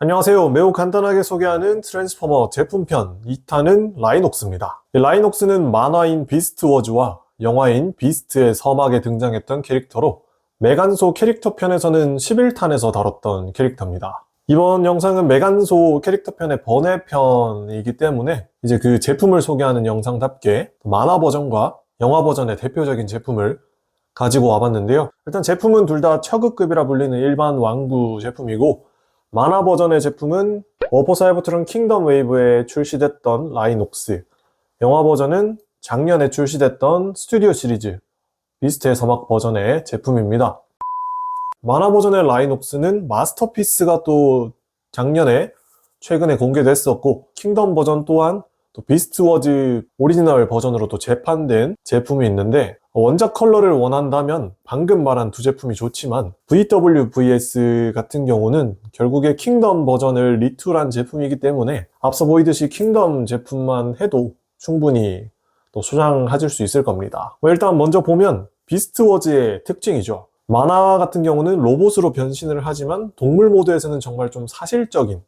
안녕하세요. 매우 간단하게 소개하는 트랜스포머 제품편 2탄은 라이녹스입니다. 이 라이녹스는 만화인 비스트 워즈와 영화인 비스트의 서막에 등장했던 캐릭터로 메간소 캐릭터 편에서는 11탄에서 다뤘던 캐릭터입니다. 이번 영상은 메간소 캐릭터 편의 번외편이기 때문에 이제 그 제품을 소개하는 영상답게 만화 버전과 영화 버전의 대표적인 제품을 가지고 와봤는데요. 일단 제품은 둘 다 처급급이라 불리는 일반 왕구 제품이고 만화 버전의 제품은 워퍼 사이버트론 킹덤 웨이브에 출시됐던 라이녹스 영화 버전은 작년에 출시됐던 스튜디오 시리즈 비스트의 서막 버전의 제품입니다. 만화 버전의 라이녹스는 마스터피스가 또 작년에 최근에 공개됐었고 킹덤 버전 또한 또 비스트 워즈 오리지널 버전으로 또 재판된 제품이 있는데 원작 컬러를 원한다면 방금 말한 두 제품이 좋지만 VWVS 같은 경우는 결국에 킹덤 버전을 리툴한 제품이기 때문에 앞서 보이듯이 킹덤 제품만 해도 충분히 또 소장해줄 수 있을 겁니다. 뭐 일단 먼저 보면 비스트 워즈의 특징이죠. 만화 같은 경우는 로봇으로 변신을 하지만 동물 모드에서는 정말 좀 사실적인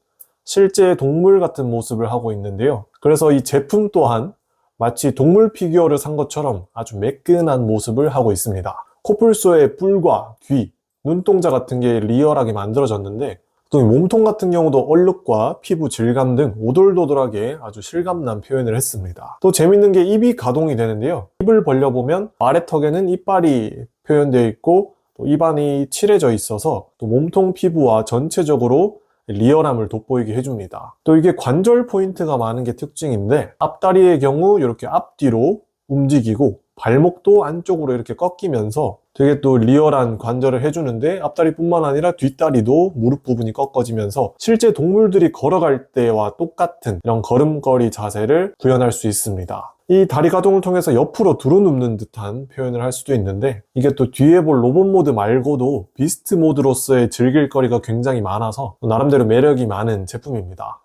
실제 동물 같은 모습을 하고 있는데요. 그래서 이 제품 또한 마치 동물 피규어를 산 것처럼 아주 매끈한 모습을 하고 있습니다. 코뿔소의 뿔과 귀, 눈동자 같은 게 리얼하게 만들어졌는데 또 몸통 같은 경우도 얼룩과 피부 질감 등 오돌도돌하게 아주 실감난 표현을 했습니다. 또 재밌는 게 입이 가동이 되는데요. 입을 벌려보면 아래턱에는 이빨이 표현되어 있고 또 입안이 칠해져 있어서 또 몸통 피부와 전체적으로 리얼함을 돋보이게 해줍니다. 또 이게 관절 포인트가 많은 게 특징인데 앞다리의 경우 이렇게 앞뒤로 움직이고 발목도 안쪽으로 이렇게 꺾이면서 되게 또 리얼한 관절을 해주는데 앞다리뿐만 아니라 뒷다리도 무릎 부분이 꺾어지면서 실제 동물들이 걸어갈 때와 똑같은 이런 걸음걸이 자세를 구현할 수 있습니다. 이 다리 가동을 통해서 옆으로 두루눕는 듯한 표현을 할 수도 있는데 이게 또 뒤에 볼 로봇 모드 말고도 비스트 모드로서의 즐길 거리가 굉장히 많아서 나름대로 매력이 많은 제품입니다.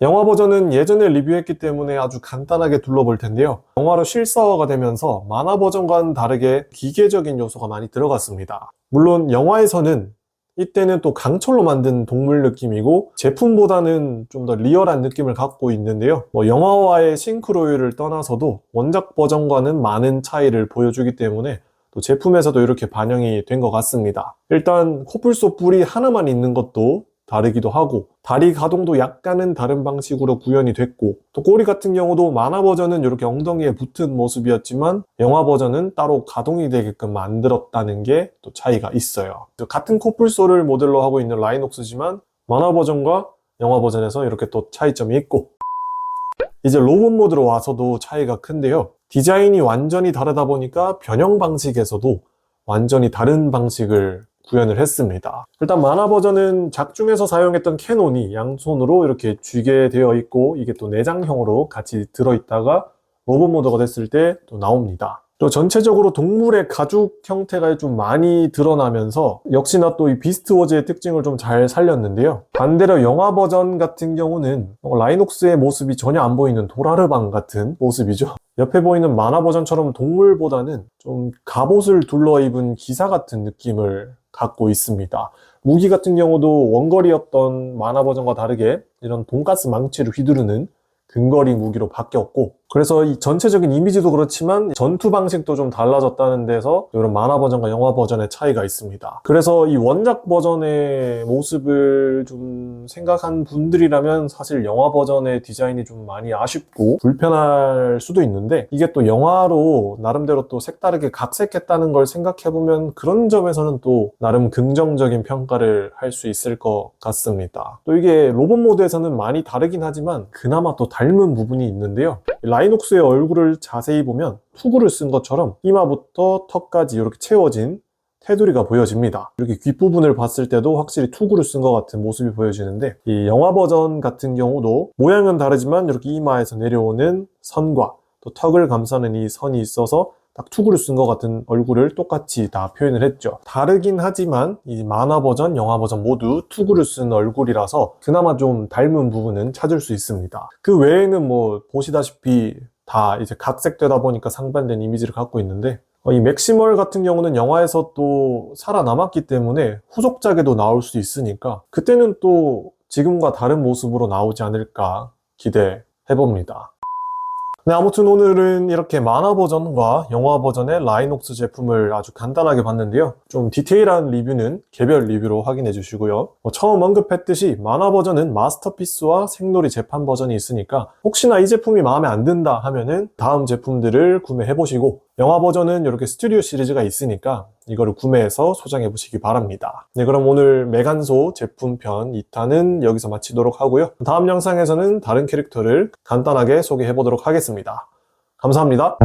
영화 버전은 예전에 리뷰했기 때문에 아주 간단하게 둘러볼 텐데요. 영화로 실사화가 되면서 만화 버전과는 다르게 기계적인 요소가 많이 들어갔습니다. 물론 영화에서는 이때는 또 강철로 만든 동물 느낌이고 제품보다는 좀 더 리얼한 느낌을 갖고 있는데요. 뭐 영화와의 싱크로율을 떠나서도 원작 버전과는 많은 차이를 보여주기 때문에 또 제품에서도 이렇게 반영이 된 것 같습니다. 일단 코뿔소 뿔이 하나만 있는 것도 다르기도 하고 다리 가동도 약간은 다른 방식으로 구현이 됐고 또 꼬리 같은 경우도 만화 버전은 이렇게 엉덩이에 붙은 모습이었지만 영화 버전은 따로 가동이 되게끔 만들었다는 게 또 차이가 있어요. 같은 코뿔소를 모델로 하고 있는 라이녹스지만 만화 버전과 영화 버전에서 이렇게 또 차이점이 있고 이제 로봇 모드로 와서도 차이가 큰데요. 디자인이 완전히 다르다 보니까 변형 방식에서도 완전히 다른 방식을 구현을 했습니다. 일단 만화 버전은 작중에서 사용했던 캐논이 양손으로 이렇게 쥐게 되어 있고 이게 또 내장형으로 같이 들어있다가 로봇 모드가 됐을 때 또 나옵니다. 또 전체적으로 동물의 가죽 형태가 좀 많이 드러나면서 역시나 또 이 비스트 워즈의 특징을 좀 잘 살렸는데요. 반대로 영화 버전 같은 경우는 라이녹스의 모습이 전혀 안 보이는 도라르방 같은 모습이죠. 옆에 보이는 만화 버전처럼 동물보다는 좀 갑옷을 둘러 입은 기사 같은 느낌을 갖고 있습니다. 무기 같은 경우도 원거리였던 만화 버전과 다르게 이런 돈가스 망치를 휘두르는 근거리 무기로 바뀌었고 그래서 이 전체적인 이미지도 그렇지만 전투 방식도 좀 달라졌다는 데서 이런 만화 버전과 영화 버전의 차이가 있습니다. 그래서 이 원작 버전의 모습을 좀 생각한 분들이라면 사실 영화 버전의 디자인이 좀 많이 아쉽고 불편할 수도 있는데 이게 또 영화로 나름대로 또 색다르게 각색했다는 걸 생각해보면 그런 점에서는 또 나름 긍정적인 평가를 할 수 있을 것 같습니다. 또 이게 로봇 모드에서는 많이 다르긴 하지만 그나마 또 닮은 부분이 있는데요. 라이녹스의 얼굴을 자세히 보면 투구를 쓴 것처럼 이마부터 턱까지 이렇게 채워진 테두리가 보여집니다. 이렇게 귓부분을 봤을 때도 확실히 투구를 쓴 것 같은 모습이 보여지는데 이 영화 버전 같은 경우도 모양은 다르지만 이렇게 이마에서 내려오는 선과 또 턱을 감싸는 이 선이 있어서 딱 투구를 쓴 것 같은 얼굴을 똑같이 다 표현을 했죠. 다르긴 하지만 이 만화 버전, 영화 버전 모두 투구를 쓴 얼굴이라서 그나마 좀 닮은 부분은 찾을 수 있습니다. 그 외에는 뭐 보시다시피 다 이제 각색되다 보니까 상반된 이미지를 갖고 있는데 어, 이 맥시멀 같은 경우는 영화에서 또 살아남았기 때문에 후속작에도 나올 수 있으니까 그때는 또 지금과 다른 모습으로 나오지 않을까 기대해 봅니다. 네, 아무튼 오늘은 이렇게 만화 버전과 영화 버전의 라이녹스 제품을 아주 간단하게 봤는데요. 좀 디테일한 리뷰는 개별 리뷰로 확인해 주시고요. 뭐 처음 언급했듯이 만화 버전은 마스터피스와 생놀이 재판 버전이 있으니까 혹시나 이 제품이 마음에 안 든다 하면은 다음 제품들을 구매해 보시고 영화 버전은 이렇게 스튜디오 시리즈가 있으니까 이거를 구매해서 소장해 보시기 바랍니다. 네, 그럼 오늘 메간소 제품편 2탄은 여기서 마치도록 하고요. 다음 영상에서는 다른 캐릭터를 간단하게 소개해 보도록 하겠습니다. 감사합니다.